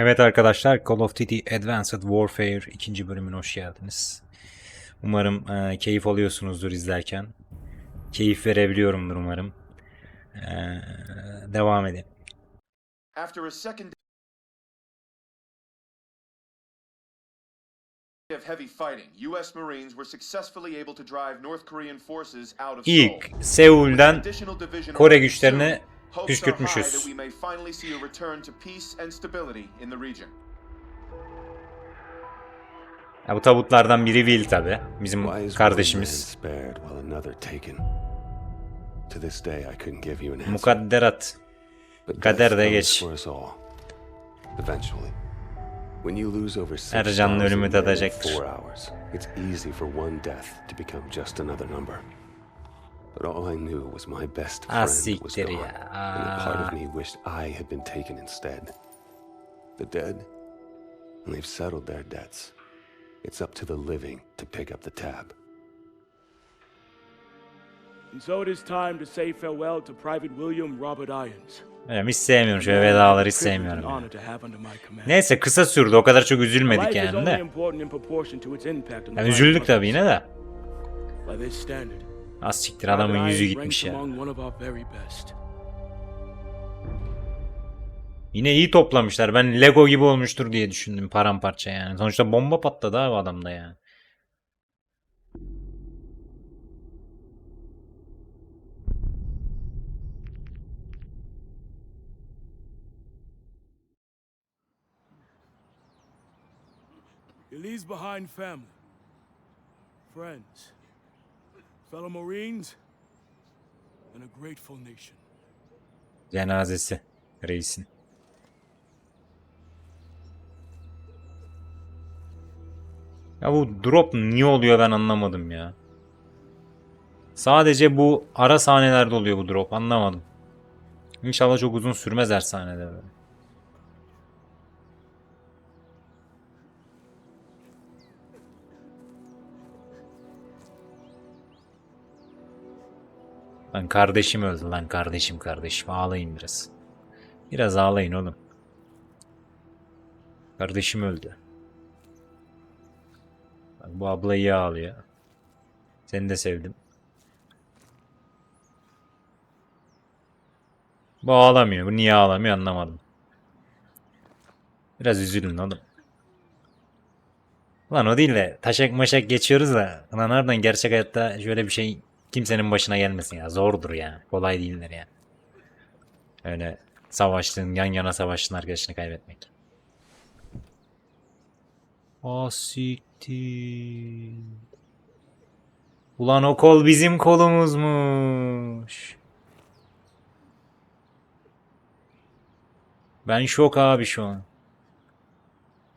Evet arkadaşlar Call of Duty Advanced Warfare 2. bölümüne hoş geldiniz. Umarım e, keyif alıyorsunuzdur izlerken. Keyif verebiliyorumdur umarım. E, devam edelim. After a second of heavy fighting, U.S. Marines were successfully able to drive North Korean forces out of Seoul. İlk Seul'den Kore güçlerini püskürtmüşüz. that we may finally see a return to peace and stability in the region. ya bu tabutlardan biri Will tabi. Bizim kardeşimiz. spared while another taken? To this day I couldn't give you an answer. Mukadderat. kader de geç. for us all. Eventually. When you lose over six Her canlı ölümü tadacaktır. four hours, it's easy for one death to become just another number. But all I knew was my best Ah, friend was siktir gone, ya. and a part Ah. of me wished I had been taken instead. The dead, and they've settled their debts. It's up to the living to pick up the tab. And so it is time to say farewell to Private William Robert Irons. Hocam hiç sevmiyorum şöyle vedaları hiç sevmiyorum. Ya. Neyse kısa sürdü o kadar çok üzülmedik yani only de. important in proportion to its impact on the Yani üzüldük of tabi others. yine de. By this standard, Az siktir adamın yüzü gitmiş ya. Yine iyi toplamışlar. Ben Lego gibi olmuştur diye düşündüm paramparça yani. Sonuçta bomba patladı abi adamda yani. He leaves behind family, friends, fellow Marines, and a grateful nation. Cenazesi reisin. Ya bu drop niye oluyor ben anlamadım ya. Sadece bu ara sahnelerde oluyor bu drop anlamadım. İnşallah çok uzun sürmez her sahnede böyle. Lan kardeşim öldü lan kardeşim kardeşim ağlayın biraz. Biraz ağlayın oğlum. Kardeşim öldü. Bak bu abla iyi ağlıyor. Seni de sevdim. Bu ağlamıyor. Bu niye ağlamıyor anlamadım. Biraz üzülün oğlum. Lan o değil de taşak maşak geçiyoruz da lan nereden gerçek hayatta şöyle bir şey kimsenin başına gelmesin ya. Zordur ya. Kolay değildir ya. Öyle savaştığın, yan yana savaştığın arkadaşını kaybetmek. Asiktir. Ulan o kol bizim kolumuzmuş. Ben şok abi şu an.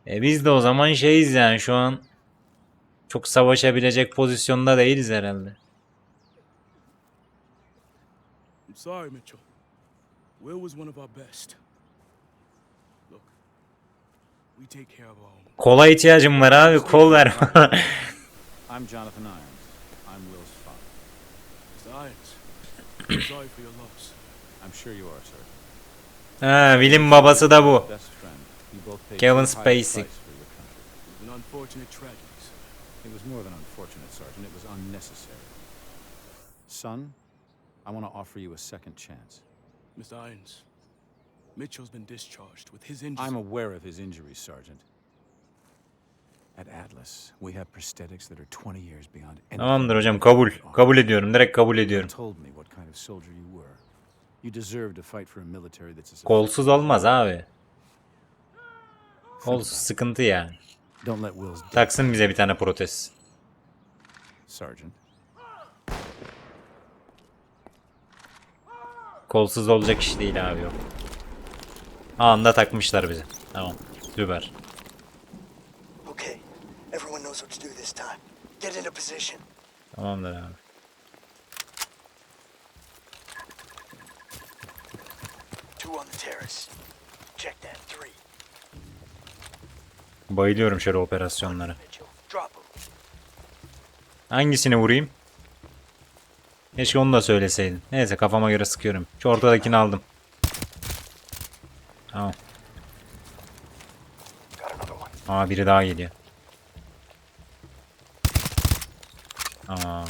E biz de o zaman şeyiz yani şu an çok savaşabilecek pozisyonda değiliz herhalde. I'm sorry, Mitchell. Will was one of our best. Look, we take care of our own. Kola ihtiyacım var abi kol ver. I'm Jonathan Irons. I'm Will's father. Mr. Irons, I'm sorry for your loss. I'm sure you are, sir. ha, Will'in babası da bu. Kevin Spacey. It was more than unfortunate, Sergeant. It was unnecessary. Son, I want to offer you a second chance. Mr. Irons, Mitchell's been discharged with his injuries. I'm aware of his injuries, Sergeant. At Atlas, we have prosthetics that are 20 years beyond Tamamdır hocam kabul. Kabul ediyorum. Direkt kabul ediyorum. told me what kind of soldier you were. You deserve to fight for a military that's as Kolsuz olmaz abi. İt. sıkıntı yani. Don't let Will's death Taksın bize bir tane protez. Sergeant. Kolsuz olacak iş değil abi yok. Anında takmışlar bize. Tamam. Süper. Okay, everyone knows what to do this time. Get into position. Tamamdır abi. Two on the terrace. Check that. Three. Bayılıyorum şöyle operasyonlara. Hangisini vurayım? Keşke onu da söyleseydin. Neyse kafama göre sıkıyorum. Şu ortadakini aldım. Tamam. Aa biri daha geliyor. Aa,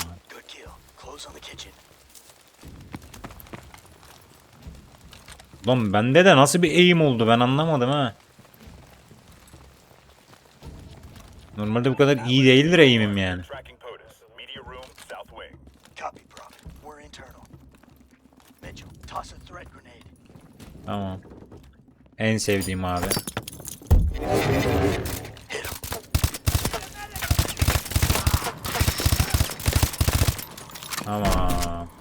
lan bende de nasıl bir eğim oldu ben anlamadım ha. Normalde bu kadar iyi değildir eğimim yani. Copy, Prophet. We're internal. Mitchell, toss a threat grenade. Tamam. En sevdiğim abi. Tamam.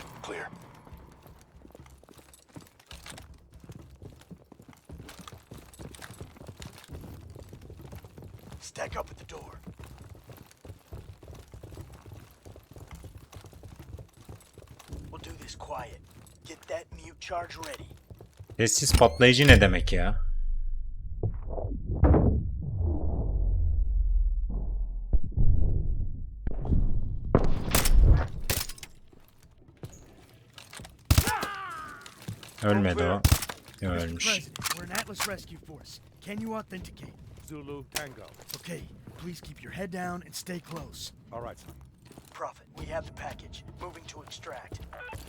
Sessiz patlayıcı ne demek ya? Ölmedi o. Ölmüş. President, we're an Atlas Rescue Force. Can you authenticate? Zulu Tango. Okay, please keep your head down and stay close. All right, son. Prophet, we have the package. Moving to extract.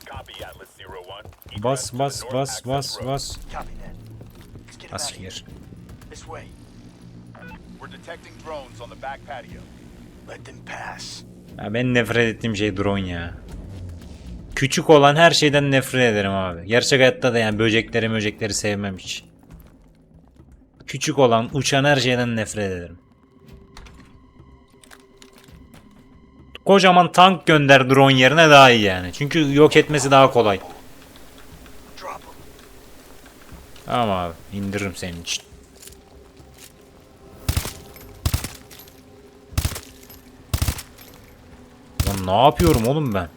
Copy Atlas Zero One. Bas bas bas bas bas. Copy that. Let's get out of here. This way. We're detecting drones on the back patio. Let them pass. Ya ben nefret ettiğim şey drone ya. Küçük olan her şeyden nefret ederim abi. Gerçek hayatta da yani böcekleri möcekleri sevmem hiç. Küçük olan uçan her şeyden nefret ederim. Kocaman tank gönder drone yerine daha iyi yani. Çünkü yok etmesi daha kolay. Tamam abi indiririm senin için. Lan ne yapıyorum oğlum ben?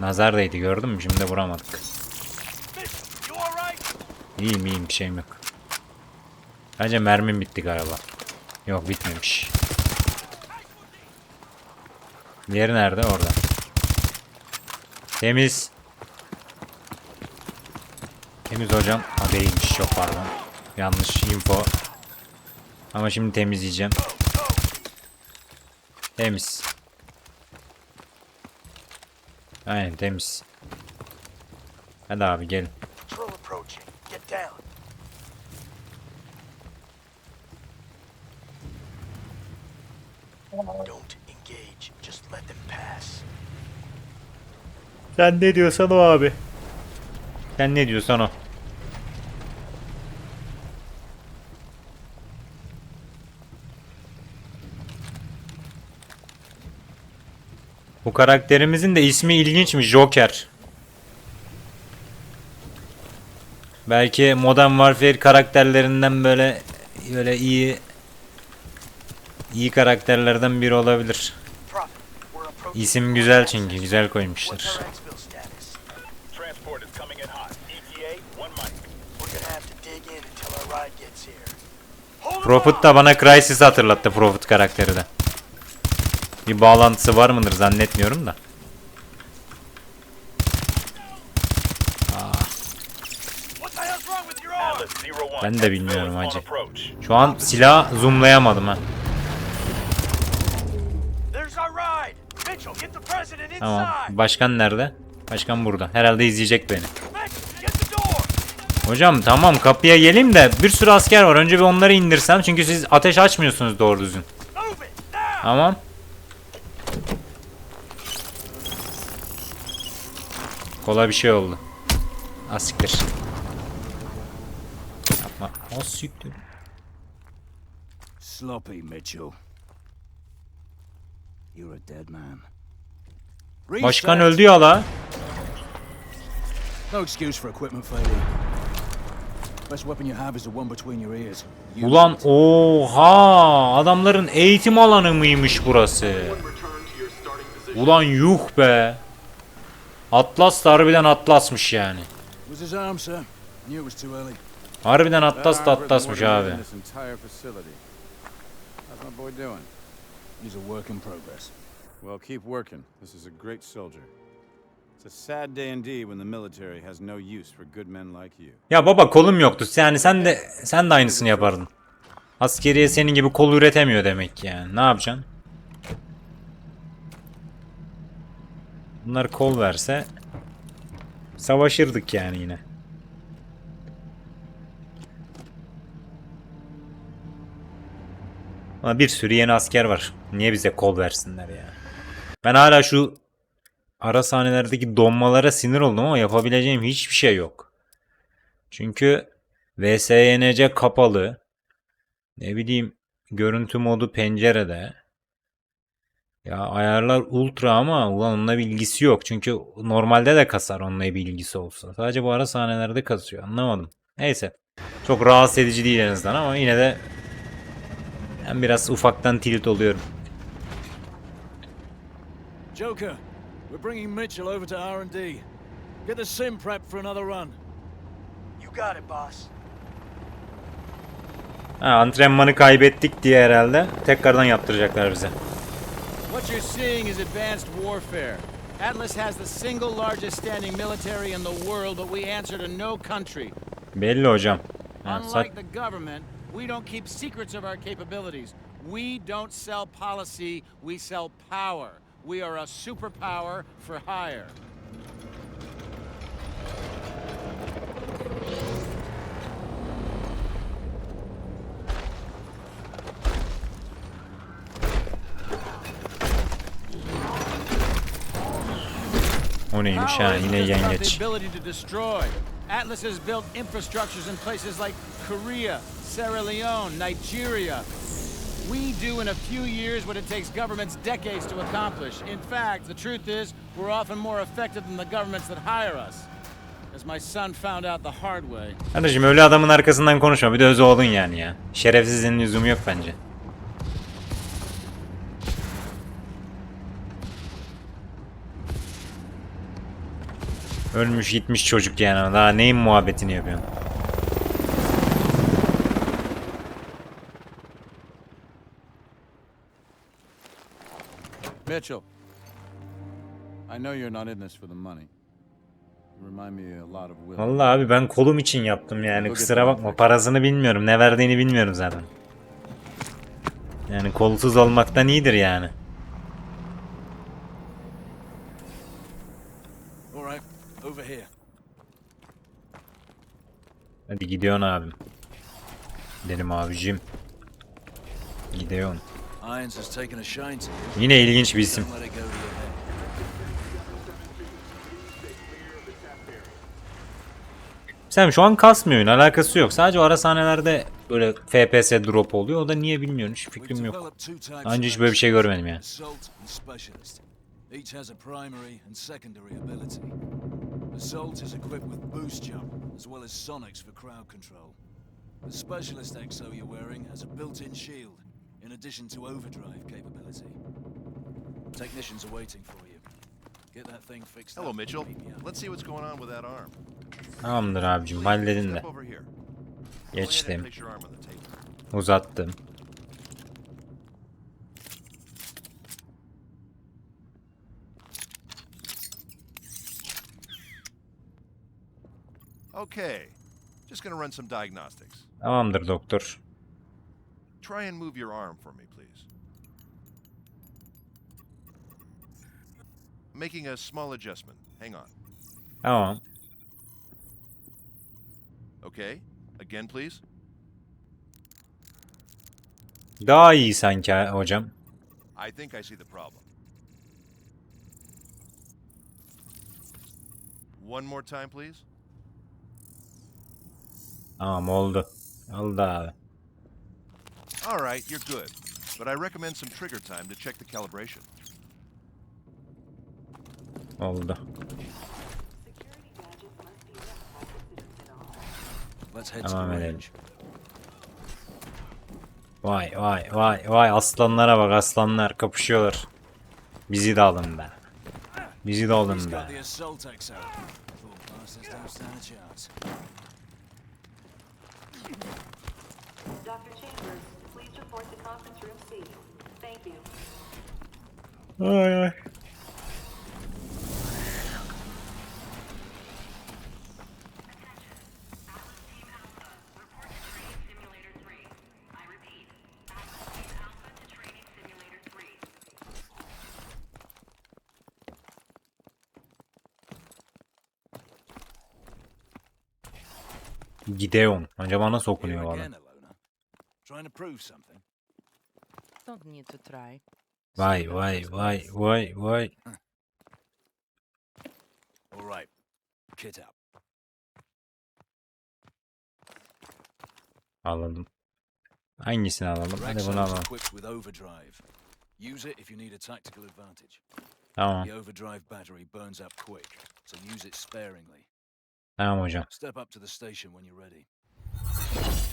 Nazar değdi gördün mü? Şimdi vuramadık. İyiyim iyiyim bir şeyim yok. Bence mermim bitti galiba. Yok bitmemiş. Diğeri nerede? Orada. Temiz. Temiz hocam. Ha değilmiş çok pardon. Yanlış info. Ama şimdi temizleyeceğim. Temiz. Aynen temiz. Hadi abi gelin. Patrol approaching. Get down. Don't engage. Just let them pass. Sen ne diyorsan o abi. Sen ne diyorsan o. Bu karakterimizin de ismi ilginçmiş Joker. Belki Modern Warfare karakterlerinden böyle böyle iyi iyi karakterlerden biri olabilir. İsim güzel çünkü güzel koymuşlar. What's our exfil status? Transport is coming in hot. ETA, one mic. We're gonna have to dig in until our ride gets here. Up! da bana Crysis hatırlattı Prophet karakteri de. Bir bağlantısı var mıdır zannetmiyorum da. One. Ben de bilmiyorum hacı. Şu an silah zoomlayamadım ha. Tamam. Başkan nerede? Başkan burada. Herhalde izleyecek beni. Mitchell, get the door. Hocam tamam kapıya geleyim de bir sürü asker var. Önce bir onları indirsem çünkü siz ateş açmıyorsunuz doğru düzgün. Tamam. Kolay bir şey oldu. Asiktir. Yapma. O siktir. Sloppy, Mitchell. You're a dead man. Başkan öldü ya la. No excuse for equipment failure. Ulan oha adamların eğitim alanı mıymış burası? Ulan yuh be. Atlas da harbiden Atlas'mış yani. Harbiden Atlas da Atlas'mış abi. Well, keep working. This is a great soldier. Ya baba kolum yoktu. Yani sen de sen de aynısını yapardın. Askeriye senin gibi kol üretemiyor demek ki yani. Ne yapacaksın? Bunlar kol verse savaşırdık yani yine. Ama bir sürü yeni asker var. Niye bize kol versinler ya? Ben hala şu ara sahnelerdeki donmalara sinir oldum ama yapabileceğim hiçbir şey yok. Çünkü VSYNC kapalı. Ne bileyim görüntü modu pencerede. Ya ayarlar ultra ama ulan onunla bir ilgisi yok. Çünkü normalde de kasar onunla bir ilgisi olsa. Sadece bu ara sahnelerde kasıyor. Anlamadım. Neyse. Çok rahatsız edici değil en azından ama yine de ben biraz ufaktan tilt oluyorum. Joker, we're bringing Mitchell over to R&D. Get the sim prep for another run. You got it, boss. Ha, antrenmanı kaybettik diye herhalde tekrardan yaptıracaklar bize. What you're seeing is advanced warfare. Atlas has the single largest standing military in the world, but we answer to no country. Belli hocam. Ha, Unlike the government, we don't keep secrets of our capabilities. We don't sell policy, we sell power. We are a superpower for hire. o neymiş Power ha isn't yine just yengeç. The ability to destroy. Atlas has built infrastructures in places like Korea, Sierra Leone, Nigeria. We do in a few years what it takes governments decades to accomplish. In fact, the truth is, we're often more effective than the governments that hire us. As my son found out the hard way. Kardeşim öyle adamın arkasından konuşma bir de öz oğlun yani ya. Şerefsizliğin lüzumu yok bence. Ölmüş gitmiş çocuk yani daha neyin muhabbetini yapıyorsun? Mitchell, I know you're not in this for the money. You remind me a lot of Will. Vallahi abi ben kolum için yaptım yani kusura bakma parasını bilmiyorum ne verdiğini bilmiyorum zaten. Yani kolsuz olmaktan iyidir yani. Hadi gidiyorsun abim. Gidelim abicim. Gidiyorsun. Yine ilginç bir isim. Sen şu an kasmıyorsun alakası yok. Sadece ara sahnelerde böyle FPS drop oluyor. O da niye bilmiyorum hiç fikrim yok. of hiç böyle bir şey görmedim yani. Assault and specialist. Each has a primary and secondary ability. Assault is equipped with boost jump, as well as sonics for crowd control. The specialist exo you're wearing has a built-in shield, in addition to overdrive capability. Technicians are waiting for you. Get that thing fixed Hello, up and Mitchell. meet me up. Let's see what's going on with that arm. Tamamdır abicim halledin de. Step over here. Go ahead and Geçtim. place your arm on the table. Uzattım. Okay. Just gonna run some diagnostics. Tamamdır doktor. Try and move your arm for me, please. Making a small adjustment. Hang on. Tamam. Okay. Again, please. Daha iyi sanki hocam. I think I see the problem. One more time, please. Tamam oldu. Oldu abi. All right, you're good. But I recommend some trigger time to check the calibration. Oldu. Let's head to the edelim. range. Vay vay vay vay aslanlara bak aslanlar kapışıyorlar. Bizi de alın be. Bizi de alın got be. the assault exo. Poor bastards don't stand a chance. Dr. Chambers, Ay ay. Gideon. Acaba nasıl okunuyor valla? Trying to prove something. Don't need to try. Vay vay vay vay vay. All right. Kit up. Alalım. Hangisini alalım? Hadi bunu Rexo's alalım. equipped with overdrive. Use it if you need a tactical advantage. Tamam. The overdrive battery burns up quick, so use it sparingly. Tamam hocam. Step up to the station when you're ready.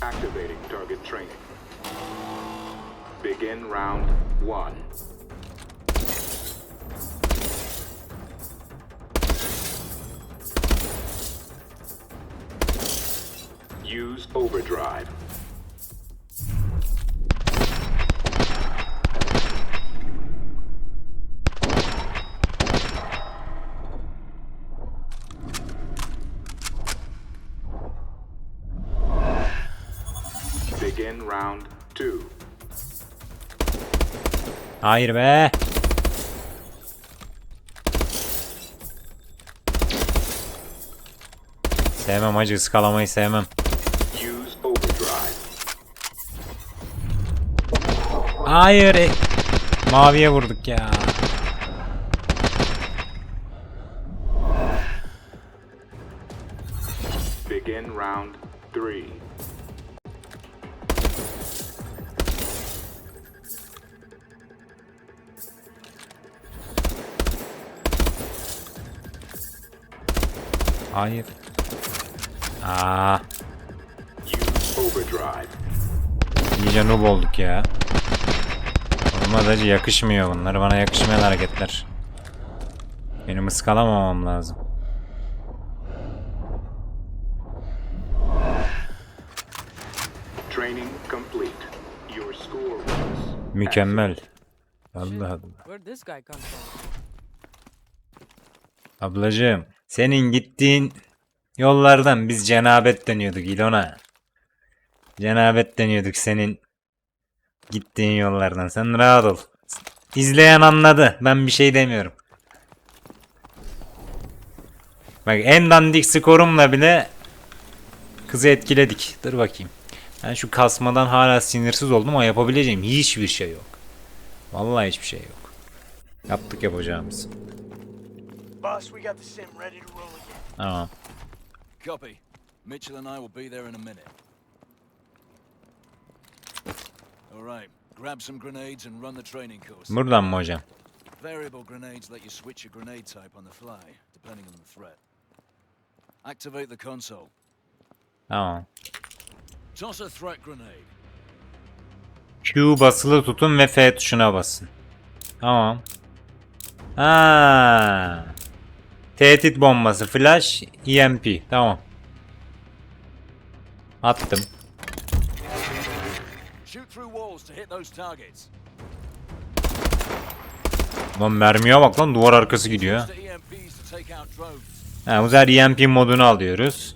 Activating target training. Begin round one. Use overdrive. Hayır be. Sevmem acı ıskalamayı sevmem. Hayır. e- Maviye vurduk ya. Hayır. Aa, iyice noob olduk ya. Olmaz acı yakışmıyor bunlar. Bana yakışmayan hareketler. Benim ıskalamamam lazım. Training complete. Your score was Mükemmel. Allah Allah. Ablacığım, senin gittiğin yollardan biz cenabet deniyorduk İlona. Cenabet deniyorduk senin gittiğin yollardan. Sen rahat ol. İzleyen anladı. Ben bir şey demiyorum. Bak en dandik skorumla bile kızı etkiledik. Dur bakayım. Ben şu kasmadan hala sinirsiz oldum ama yapabileceğim hiçbir şey yok. Vallahi hiçbir şey yok. Yaptık yapacağımız. Boss, we got the sim ready to roll again. Tamam. Copy. Mitchell and I will be there in a minute. All right. Grab some grenades and run the training course. Buradan mı hocam? Variable grenades let you switch your grenade type on the fly, depending on the threat. Activate the console. Tamam. Toss a threat grenade. Q basılı tutun ve F tuşuna basın. Tamam. Ha. Tehdit bombası, flash, EMP. Tamam. Attım. Lan mermiye bak lan duvar arkası gidiyor. Drones. Ha, bu sefer EMP modunu alıyoruz.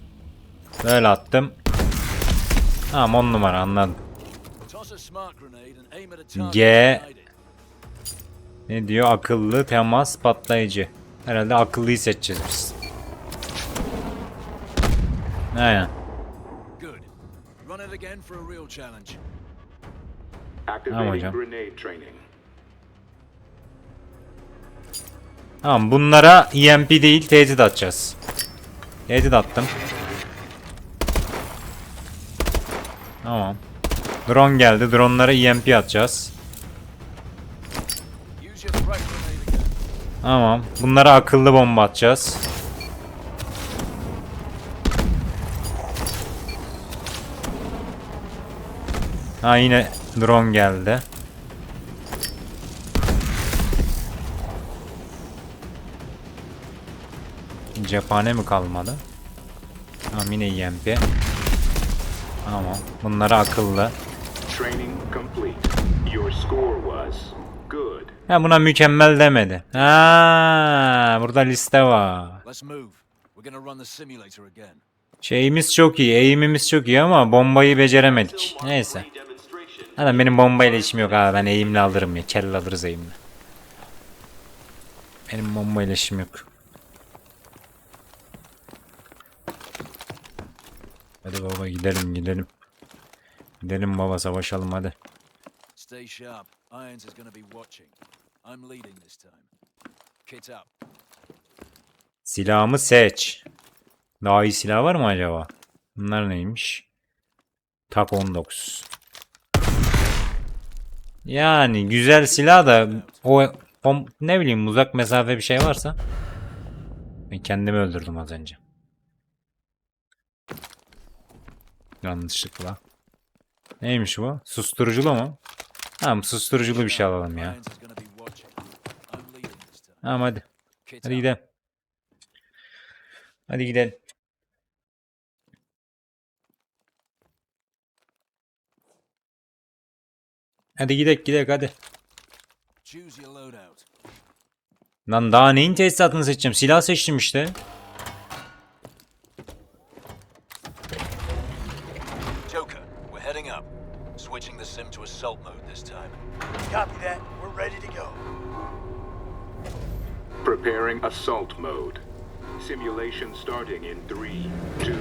Böyle attım. Tamam 10 numara anladım. G. Ne diyor? Akıllı temas patlayıcı. Herhalde akıllıyı seçeceğiz biz. Aynen. Good. Run it again for a real challenge. activating hocam. grenade training. Tamam bunlara EMP değil tehdit atacağız. Tehdit attım. Tamam. Drone geldi. Drone'lara EMP atacağız. Tamam. Bunlara akıllı bomba atacağız. Ha yine drone geldi. Cephane mi kalmadı? Tamam yine EMP. Tamam. Bunlara akıllı. Training complete. Your score was. Ha buna mükemmel demedi. Ha burada liste var. Let's move. We're gonna run the simulator again. Şeyimiz çok iyi, eğimimiz çok iyi ama bombayı beceremedik. Neyse. Adam benim bombayla işim yok abi. Ben eğimle alırım ya. Kelle alırız eğimle. Benim bombayla işim yok. Hadi baba gidelim gidelim. Gidelim baba savaşalım hadi. Stay sharp. Irons is gonna be watching. I'm leading this time. Kit up. Silahımı seç. Daha iyi silah var mı acaba? Bunlar neymiş? Tak 19. Yani güzel silah da o pom- ne bileyim uzak mesafe bir şey varsa ben kendimi öldürdüm az önce. Yanlışlıkla. Neymiş bu? Susturuculu mu? Tamam susturuculu bir şey alalım ya. Tamam hadi. Hadi gidelim. Hadi gidelim. Hadi gidek gidek hadi. Lan daha neyin tesisatını seçeceğim? Silah seçtim işte. Joker, we're heading up. Switching the sim to assault mode this time. Copy that. We're ready to go. Preparing assault mode. Simulation starting in 3, 2,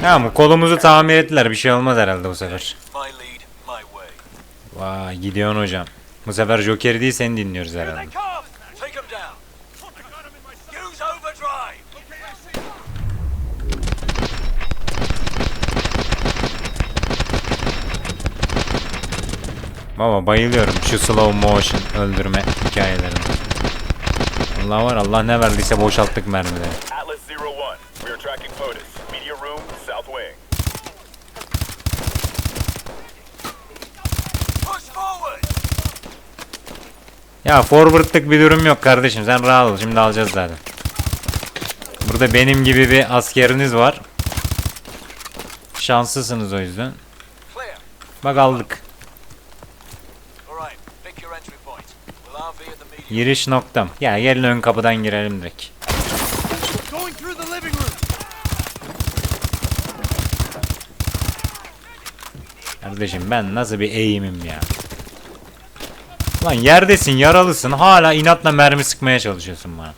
Tamam kolumuzu tamir ettiler. Bir şey olmaz herhalde bu sefer. My lead, my way. Vay gidiyorsun hocam. Bu sefer Joker değil seni dinliyoruz herhalde. Baba bayılıyorum şu slow motion öldürme hikayelerine. Allah var Allah ne verdiyse boşalttık mermileri. Atlas Zero One, we are tracking POTUS. Media room, south wing. Push forward. Ya forward'lık bir durum yok kardeşim sen rahat ol şimdi alacağız zaten. Burada benim gibi bir askeriniz var. Şanslısınız o yüzden. Bak aldık. All right, pick your entry point. We'll RV at the medium. Giriş noktam. Ya gelin ön kapıdan girelim direkt. Kardeşim ben nasıl bir eğimim ya. Lan yerdesin yaralısın hala inatla mermi sıkmaya çalışıyorsun bana.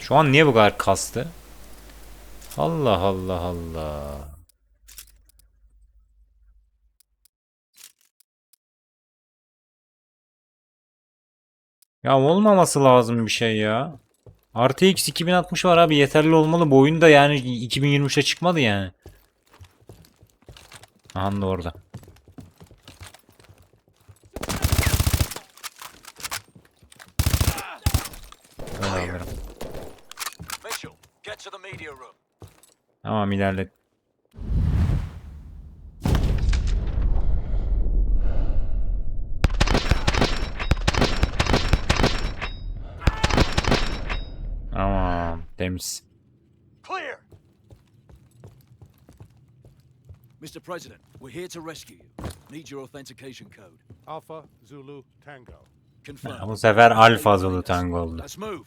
Şu an niye bu kadar kastı? Allah Allah Allah. Ya olmaması lazım bir şey ya. RTX 2060 var abi yeterli olmalı. Bu oyun da yani 2023'e çıkmadı yani. Aha da orada. Öyle alırım. Mitchell, get to the media room. Tamam ilerlet. Tamam temiz. Clear. Mr. President, we're here to rescue you. Need your authentication code. Alpha Zulu Tango. Confirm. Bu sefer alfa Zulu tango oldu. Let's move.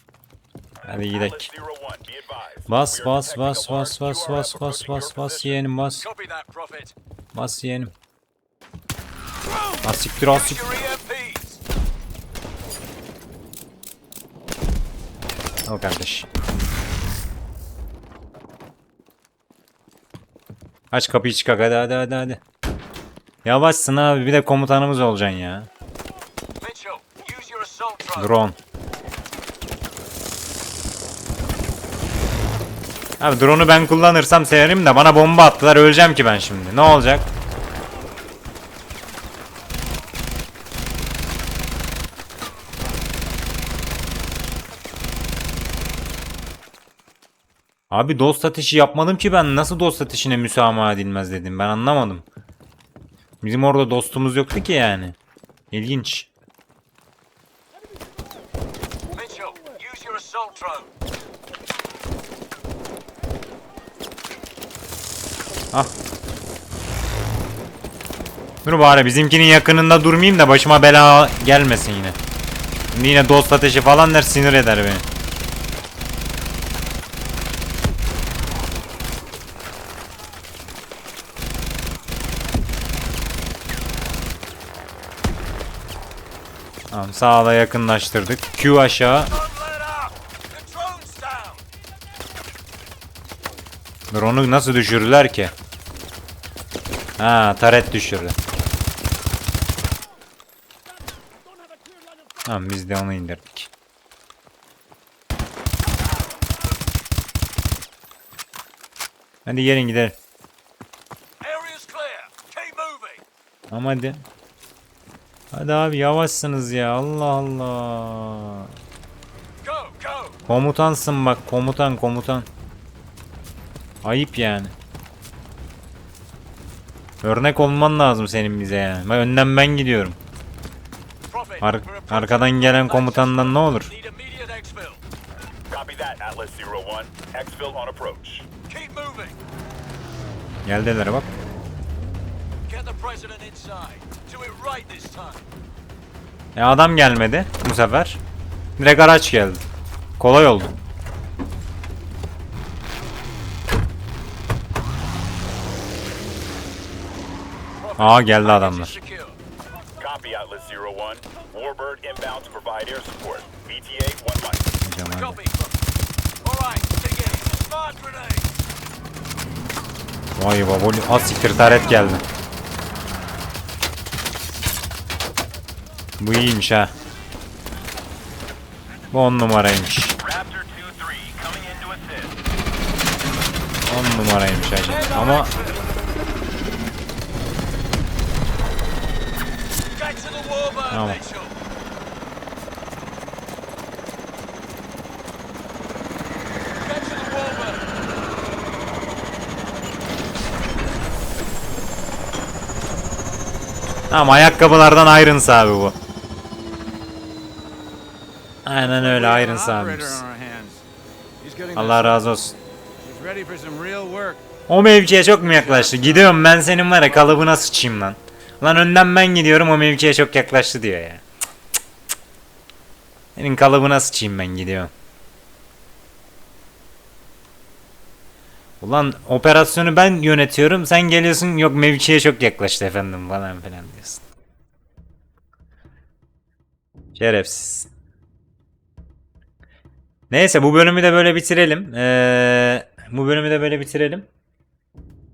Hadi gidelim. Atlas Zero One, be advised. Bas bas bas bas bas bas bas bas bas yeğenim bas. Copy that, Prophet. Bas yeğenim. Asiktir asik. EMPs. Al kardeş. Aç kapıyı çıkak hadi hadi hadi hadi. Yavaşsın abi bir de komutanımız olacaksın ya. Drone. Abi drone'u ben kullanırsam severim de bana bomba attılar öleceğim ki ben şimdi. Ne olacak? Abi dost ateşi yapmadım ki ben. Nasıl dost ateşine müsamaha edilmez dedim. Ben anlamadım. Bizim orada dostumuz yoktu ki yani. İlginç. Ah. Dur bari bizimkinin yakınında durmayayım da başıma bela gelmesin yine. Şimdi yine dost ateşi falan der sinir eder beni. Tamam sağa yakınlaştırdık. Q aşağı. Drone'u nasıl düşürürler ki? Ha taret düşürdü. Tamam biz de onu indirdik. Hadi gelin gidelim. Ama hadi. Hadi abi yavaşsınız ya Allah Allah. Komutansın bak komutan komutan. Ayıp yani. Örnek olman lazım senin bize yani. Ben önden ben gidiyorum. Ar- arkadan gelen komutandan ne olur? Need immediate E adam gelmedi bu sefer. Direkt araç geldi. Kolay oldu. Aa geldi adamlar. Secure. Copy, Atlas Zero One. Warbird inbound to provide air support. BTA one mic. Hocam hadi. Copy. All right, dig in. Smart grenade. Vay baboli. Az siktir taret geldi. Bu iyiymiş ha. Bu on numaraymış. Raptor 2-3 coming in to assist. On numaraymış hacı. Ama Tamam. Tamam ayakkabılardan Irons abi bu. Aynen öyle Irons Operator abimiz. on our hands. He's getting Allah razı olsun. O mevkiye çok mu yaklaştı? Gidiyorum ben senin var ya kalıbına sıçayım lan. Lan önden ben gidiyorum o mevkiye çok yaklaştı diyor ya. Cık cık cık. Senin kalıbına sıçayım ben gidiyorum. Ulan operasyonu ben yönetiyorum sen geliyorsun yok mevkiye çok yaklaştı efendim falan filan diyorsun. Şerefsiz. Neyse bu bölümü de böyle bitirelim. Ee, bu bölümü de böyle bitirelim.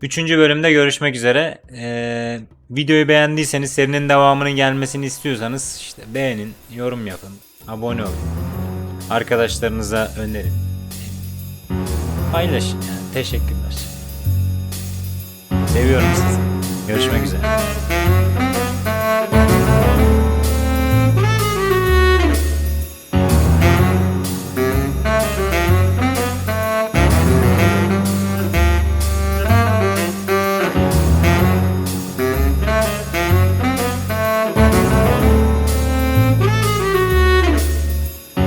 Üçüncü bölümde görüşmek üzere. Ee, videoyu beğendiyseniz serinin devamının gelmesini istiyorsanız işte beğenin, yorum yapın, abone olun. Arkadaşlarınıza önerin. Paylaşın yani. Teşekkürler. Seviyorum sizi. Görüşmek üzere.